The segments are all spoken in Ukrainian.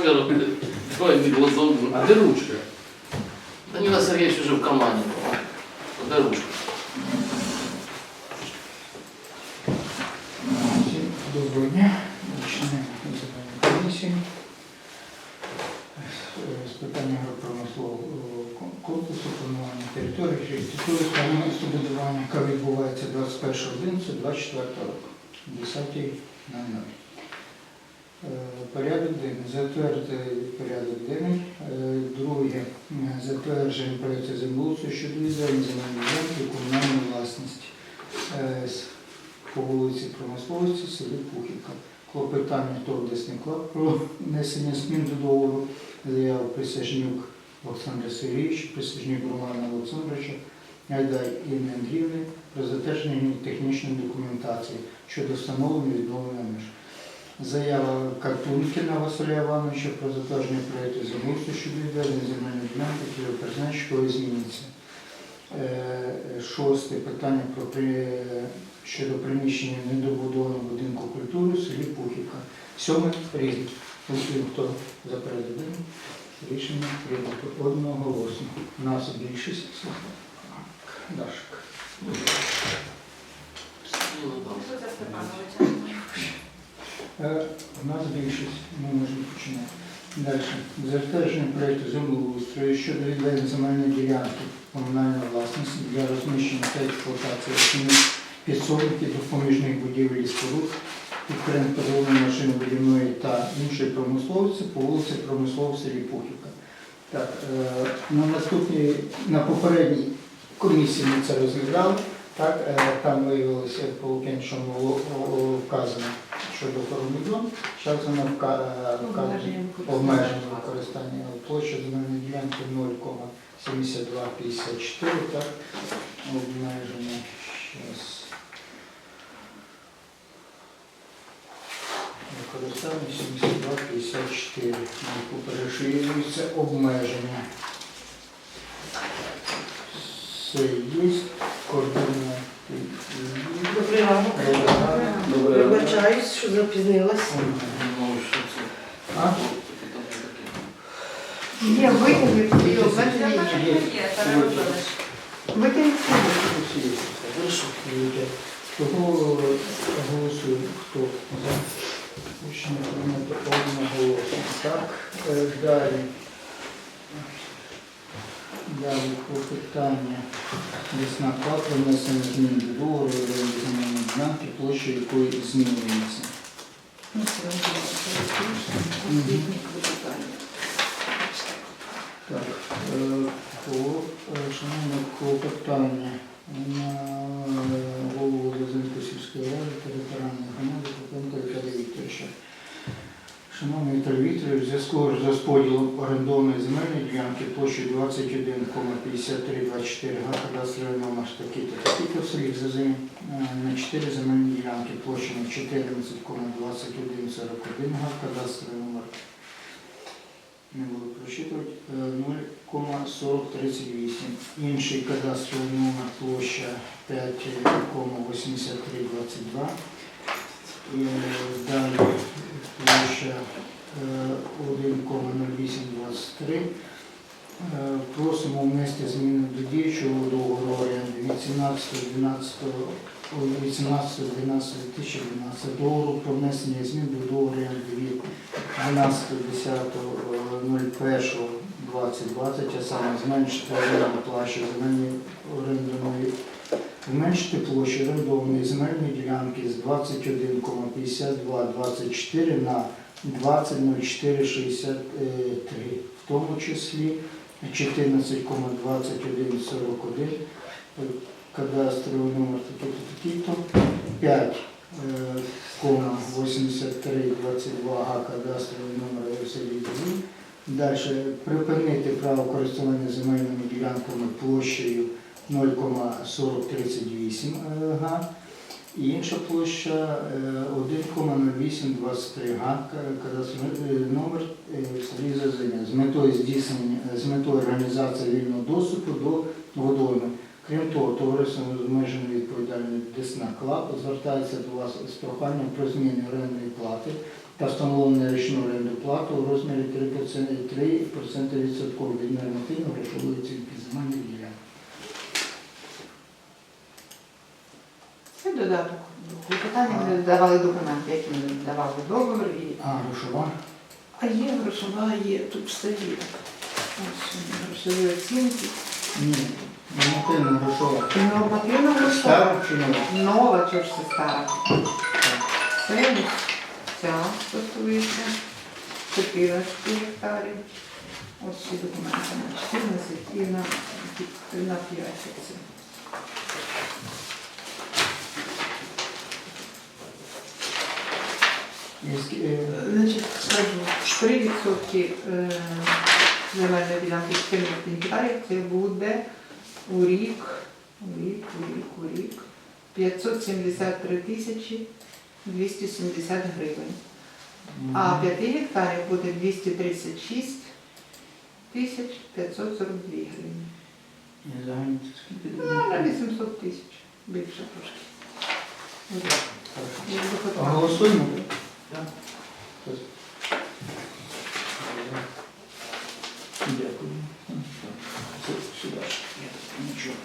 камеру, давай не глазом. А де ручка? Данила Сергеевич уже в команде. Куда ручка? Доброго дня. Почнемо засідання комісії. З- питання промислового корпусу, планування території, архітектури містобудування, яка відбувається 21.11.24 року, 10.00. Е, Порядок денний. Затвердити порядок денний. Е, Друге. Затвердження проєкту землеустрою щодо відведення земельної ділянки комунальної власності. Е, по вулиці Промисловості, селі Пухівка. Клопотання ТОВ Десниклад про внесення змін до договору заява Присяжнюк Олександра Сергійовича, Присяжнюк Романа Олександровича, Гайдай Інни Андріївни про затвердження технічної документації щодо встановлення відновлення меж. Заява Картункіна Василя Івановича про затвердження проєкту землеустрою щодо відведення земельної ділянки, які призначкою зміниться. Е, Шосте питання про при... щодо приміщення недобудованого будинку культури в селі Пухівка. Сьоме різне. Усім, хто за денний, рішення прийнято одноголосно. Нас більшість. Дашик. Ну, там. Що це Степановича? Е, У нас більшість, ми можемо починати. Далі. Затвердження проєкту землеустрою щодо відведення земельної ділянки комунальної власності для розміщення та експлуатації основних підсобників допоміжних будівель і споруд, підприємств подолання машинобудівної та іншої промисловості по вулиці Промислова в селі Пухівка. Так, е, на наступній, на попередній комісії ми це розглядали. Так, е, там виявилося по було вказано щодо охорони. Зараз вона вка- вказує обмеження використання площа земельної ділянки 0,7254, так, обмеження, зараз. Використання 7254, на яку переширюється обмеження. Все є, координати. Добрий ранок. Вибачаюсь, що запізнилась. Є викинути і обмеження в мене є. є, переробилиш. Викинути. Хорошо. Того голосуємо, хто за рішення прийнято одноголосно. Так, е, далі. Далі по питання лісна плата внесення змін до договору земельної ділянки, площа якої змінюється. Так, е, по е, шановне клопотання на е, голову Лозинської сільської ради територіальної громади Попенка Віталія Вікторовича. Шановний Віталій Вікторович, в зв'язку з розподілом орендованої земельної ділянки площею 21,5324 га кадастровий номер такий-то, такий-то в селі на 4 земельні ділянки площею 14,2141 га кадастровий номер не буду прочитувати, е, 0,4038. Інший кадастровий номер площа 5,8322. Далі площа е, 1,0823. Е, Просимо внести зміни до діючого договору оренди від 18.12.2012 договору про внесення змін до договору оренди від 12.10.01.2020, а саме зменшити оренду площі земельної орендованої Зменшити площу орендованої земельної ділянки з 21,5224 на 20,0463, в тому числі 14,2141, е, кадастровий номер такий-то, такий-то, 5,8322 га кадастровий номер селі. Далі припинити право користування земельними ділянками площею 0,4038 га. І інша площа е, 1,0823 га, е, номер е, селі Зазиня з метою здійснення, з метою організації вільного доступу до водойми. Крім того, товариство з обмеженою відповідальною Десна Клаб звертається до вас з проханням про зміни орендної плати та встановлення річну оренду плату у розмірі 3%, 3% відсотково від нормативно-грошової оцінки земельних ділянок. Це додаток. до Питання ми додавали документи, які ми давали договір. І... А грошова? А є грошова, є тут все є. Ось грошові оцінки. Ні, нормативна грошова. І нормативна грошова. Стара чи нова? Нова, чого ж це стара. Це ця стосується 14 гектарів. Ось ці документи на 14 і на, на 5 це. Є скі- е, Значить, скажу, 3% е, земельної ділянки 14 гектарів це буде у рік, у рік, у рік, у рік 573 тисячі 270 гривень. А 5 гектарів буде 236 тисяч 542 гривень. І загальні це скільки? Ну, на 800 тисяч. Більше трошки. Голосуємо? Хтось? Дякую. Це сюди. Нічого.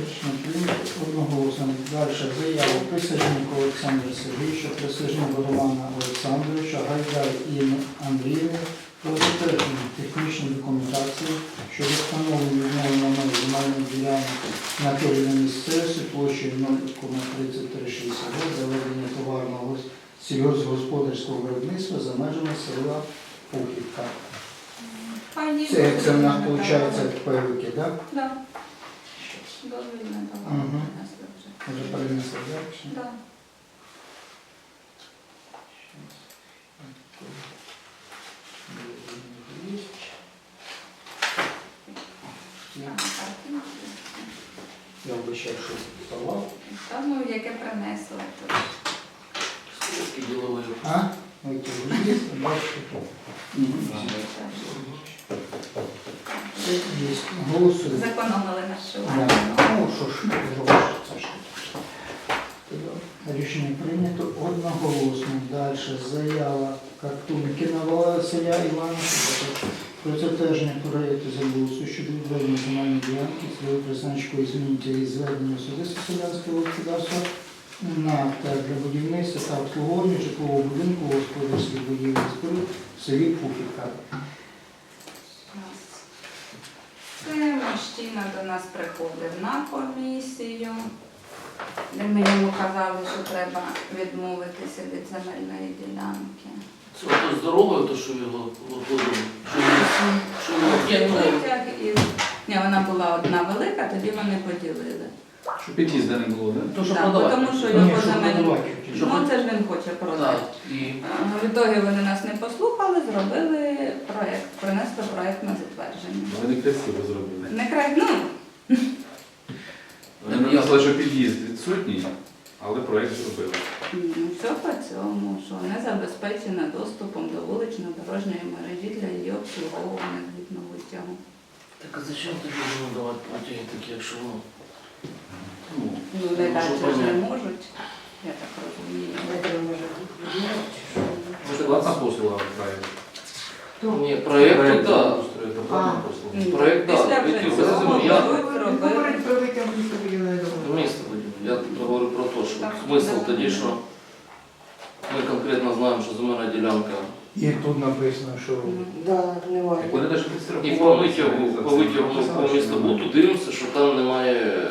Рішення прийнято одноголосно. Далі заява Присяжнику Олександра Сергійовича, Присяжнику Романа Олександровича, Гайдай Інни Андріївни про затвердження технічної документації щодо встановлення відновлення нової земельної ділянки на території місцевості площею 0,3362 для ведення товарного сільгосподарського виробництва за межами села Пухівка. Це, це в нас виходить пайовики, так? Принесли вже. Перенесли, так? Чи? Я- А, картинки. Я обіцяв, що салат. Та ну, яке принесли. то Скільки діловий. А? Голосуємо. Зекономили на Да. Ну, що ж, гроші, це ж. Рішення прийнято одноголосно. Далі заява Картунки на селя Івана про затвердження проєкту землеустрою щодо відведення земельної ділянки своєю призначкою змінити і зведення особисто селянського господарства на будівництва та обслуговування житлового будинку господарських будівель в селі Пухівка. Це мужчина до нас приходив на комісію, де ми йому казали, що треба відмовитися від земельної ділянки. Це здорове, то що його виходили. Що він витяг і Ні, вона була одна велика, тоді вони поділили. Щоб під'їзда не було, так? То, що Так, продавати. тому що Ні, його щоб земельну. продавати. Щоб- Ну це ж він хоче продати. Так, і В ітогі вони нас не послухали, зробили проєкт, принесли проєкт на затвердження. Вони красиво зробили. Не край, ну, Вони написали, що під'їзд відсутній, але проєкт зробили. ну, все по цьому, що не забезпечена доступом до вулично-дорожньої мережі для її обслуговування згідно витягу. Так а зачем тоді будемо давати потяги такі, якщо ну, ну, Ну, не Ну, далі що ж не понятно. можуть, я так розумію. Це платна послуга проєкт. ні, проєкт, так. Це платна послуга. Ну, Проєкт, да, Після витяг вже за цього землю. Я- будуть Говорить робити. про витяг містобудівної договору. Місто будівлі. Я говорю про те, що Так, смисл да. тоді, що ми конкретно знаємо, що земельна ділянка І тут написано, що Да, немає. Так вони навіть і по витягу, по витягу по містобуту дивимося, що там немає,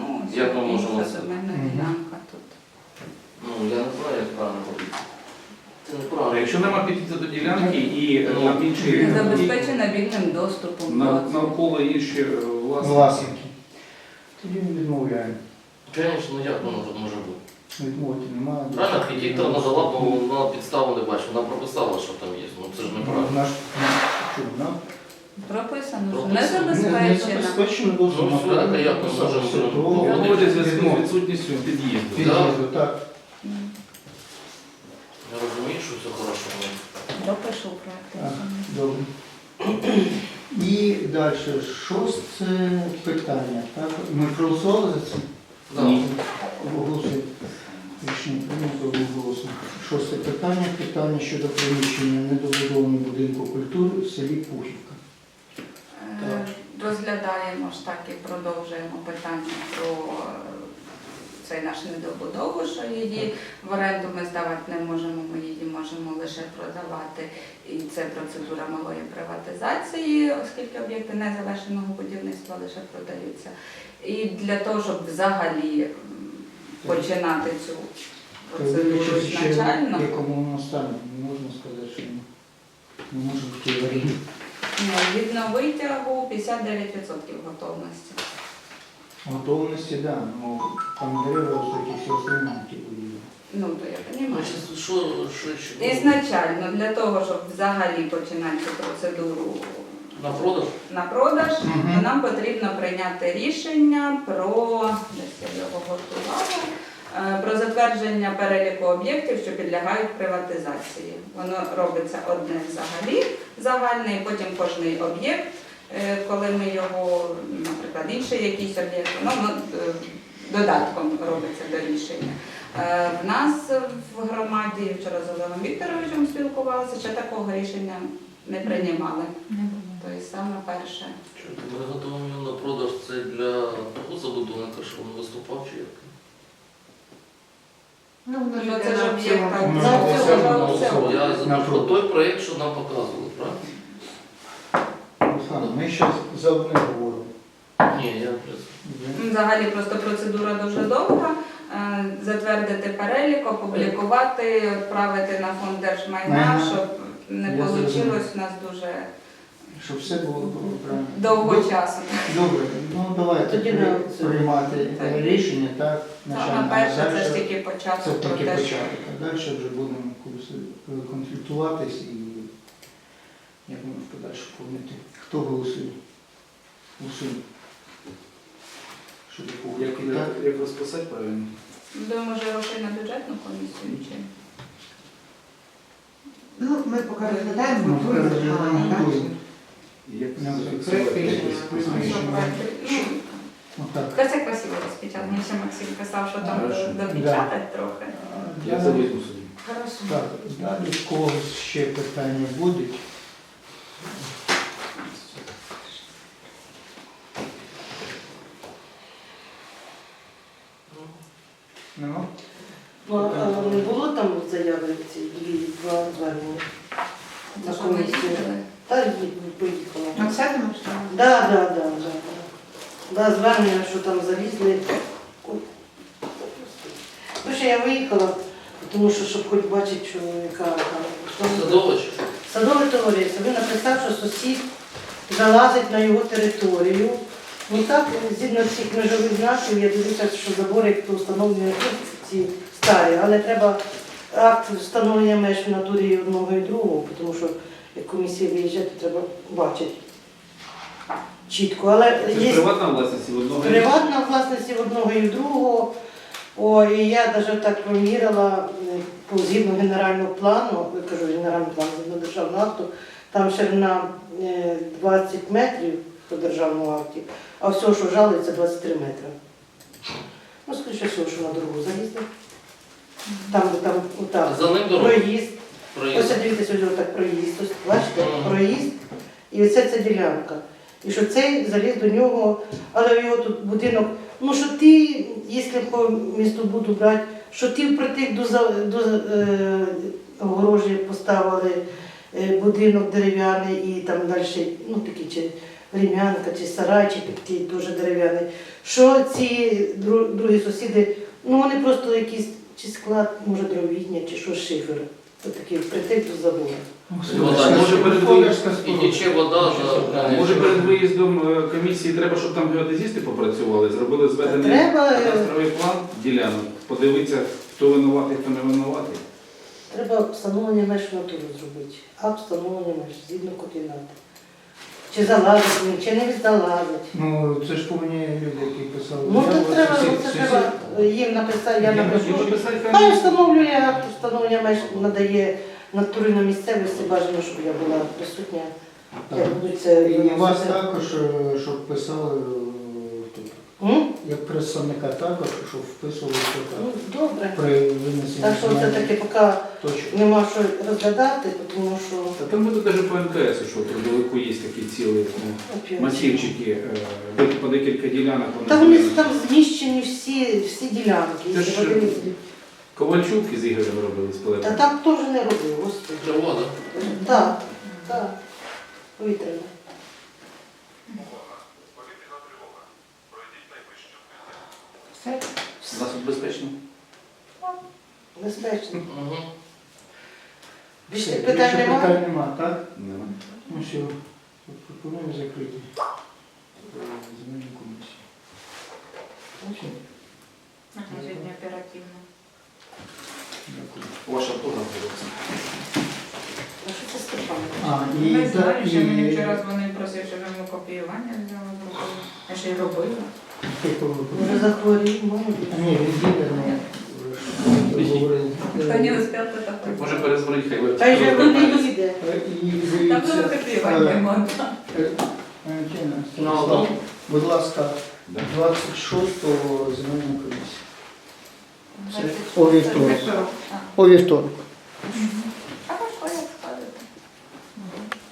Ну, як ми можемо це. Ну, я не знаю, як правильно робити. Це неправильно. Якщо нема під'їзду до ділянки і Ну, там інші Не забезпечена вільним доступом. нав- до навколо інші е, власники. власники. Тоді ми відмовляємо. Звісно, ну як воно тут може бути? Відмовити немає. Правильно, архітектор надала, бо вона підставу не бачить, вона прописала, що там є. Ну це ж неправильно. Наш, що, на? Прописано, що не забезпечено дуже Ну, все, так, а як ми можемо, ну, Виходить в зв'язку з відсутністю під'їзду. Під'їзду, так. Я розумію, що все хорошо. але Допишу проєкт. Добре. І далі шосте питання. Так? Ми проголосували за це? Да. Ні. Голосуємо. Рішення прийнято одноголосно. Шосте питання. Питання щодо приміщення недобудованого будинку культури в селі Пухівка. Е, Розглядаємо ж так і продовжуємо питання про е, цей наш недобудову, що її в оренду ми здавати не можемо, ми її можемо лише продавати. І це процедура малої приватизації, оскільки об'єкти незавершеного будівництва лише продаються. І для того, щоб взагалі починати цю процедуру ізначально, в якому воно стані, не можна сказати, що ми не можемо в тій аварії. ну, від витягу 59% готовності. Готовності, так, да, ну там дерева високі, всі остальні ті будівлі. Ну, то я розумію. чи- що, що? Ізначально для того, щоб взагалі починати цю процедуру На продаж? на продаж, то нам потрібно прийняти рішення про десь я його готувала, е, про затвердження переліку об'єктів, що підлягають приватизації. Воно робиться одне взагалі загальне, і потім кожний об'єкт, е, коли ми його, наприклад, інший якийсь об'єкт, е, додатком робиться до рішення. В нас в громаді вчора з Олегом Вікторовичем спілкувалися, ще такого рішення не приймали. Тобто саме перше. Ми готуємо його на продаж, це для того забудовника, що він виступав чи як? Ну, воно Ну, це ж на об'єкт аукціон. Ну, за аукціон, за ну, аукціон. Я На про той проєкт, що нам показували, правильно? Руслан, ми зараз за одне говоримо. Ні, я без. Взагалі просто процедура дуже довга. Е, Затвердити перелік, опублікувати, відправити на фонд держмайна, Майна. щоб не Я вийшло зрозумів. у нас дуже Щоб все було правильно. довго часу. Добре, ну давайте Тоді при- на це. приймати Так. рішення, так, Саме начальник. перше, це Дальше- ж тільки Це початок про тільки те, що початок, а далі вже будемо якось, е, конфліктуватись і як ми в подальше помнити. Хто голосує? Голосуємо. Щоб Як, як так. як, як розписати правильно? думаю, може грошей на бюджетну комісію чи Ну, ми поки розглядаємо, Ну, готуємо. поки розглядаємо, а, готуємо. І Як Ну, ну, це красиво розпечатано. Мені ще Максим писав, що там Хорошо. допечатати трохи. Я за візьму собі. Хорошо. Так, далі в когось ще питання будуть. Нема? Ну, а не було там заяви ці дві два звернення на комісію? Та ні, поїхала. Ну, це не можна. Да, да, да, да, да. Да, звернення, що там залізли. Ну, що я виїхала, тому що, щоб хоч бачити, що яка там. що- Садович? Садове товариство, він написав, що сусід залазить на його територію. Ну так, згідно цих межових знаків, я дивлюся, що забори як встановлені ці старі, але треба акт встановлення меж в натурі одного і другого, тому що як комісія виїжджає, то треба бачити чітко. Але Це ж є приватна власність і в одного. Приватна власність і в одного і в другого. О, і я навіть так поміряла е, по згідно генерального плану, я кажу генеральний план згідно державного акту, там ширина е, 20 метрів по державному акті, а всього, що жалується, 23 метри. Ну, скоріше всього, що на дорогу залізли. Там, там, отак. За ним дорога. Проїзд. Проїзд. Ось дивіться, сюди так проїзд. Ось, бачите, проїзд. І оце ця ділянка. І що цей заліз до нього, але його тут будинок. Ну що ти, якщо по місту буду брати, що ти впритик до, до е, огорожі поставили е, будинок дерев'яний і там далі, ну такий чи рем'янка, чи сарайчик такий дуже дерев'яний. Що ці дру- другі сусіди, ну вони просто якийсь чи склад, може дровітня, чи що шифер. Це такий притик до забору. Може, перед виїздом І тече вода за... Може перед виїздом е, комісії треба, щоб там геодезісти попрацювали, зробили зведений Треба, е, кадастровий план ділянок, подивитися, хто винуватий, хто не винуватий. треба встановлення меж натуру зробити. А встановлення меж згідно координати. Чи залазить він, чи не залазить. Ну, це ж повинні люди, які писали. Ну заяву, то треба, сусід- це сусід- треба їм написати, я напишу. напишу. Написати Хай встановлює акт встановлення меж, надає натурі на місцевості, бажано, щоб я була присутня. Так. Як будуть це І вас виносити. також, е, щоб писали е, М? Як представника також, щоб вписувалося Ну, так. добре. При винесенні Так що це таки поки точок. нема що розглядати, тому що Та там буде навіть по МКС, що трудовику є такі цілі ну, опять. масивчики, е, де по декілька ділянок. вони Та вони там зміщені всі, всі ділянки. Це ж- вони- Ковальчук із Ігорем робили з Та Пилипом. так теж не робив, господи. Да? Так, так. Повітряно. Все. Засоб безпечно? Безпечно. Угу. Більше питань більше немає? питань нема, так? Нема. Ну все, пропоную закрити е, земельну комісію. Сьогодні оперативно. дякую. Ваш автограф. А що це Степан? А, і, Не та- що мені і- вчора дзвонив, просив, щоб йому копіювання взяла зробила. Я ще й робила. Може захворів, ні, він їде, вже ж говорив. Хто не успів, так. Може перезвонити, хай. Та й же куди йде. Е, було копіювання е, можна. е, Валентина, Ну, ну. будь ласка, Да. 26-го земельну комісію. О вівторок. О вівторок.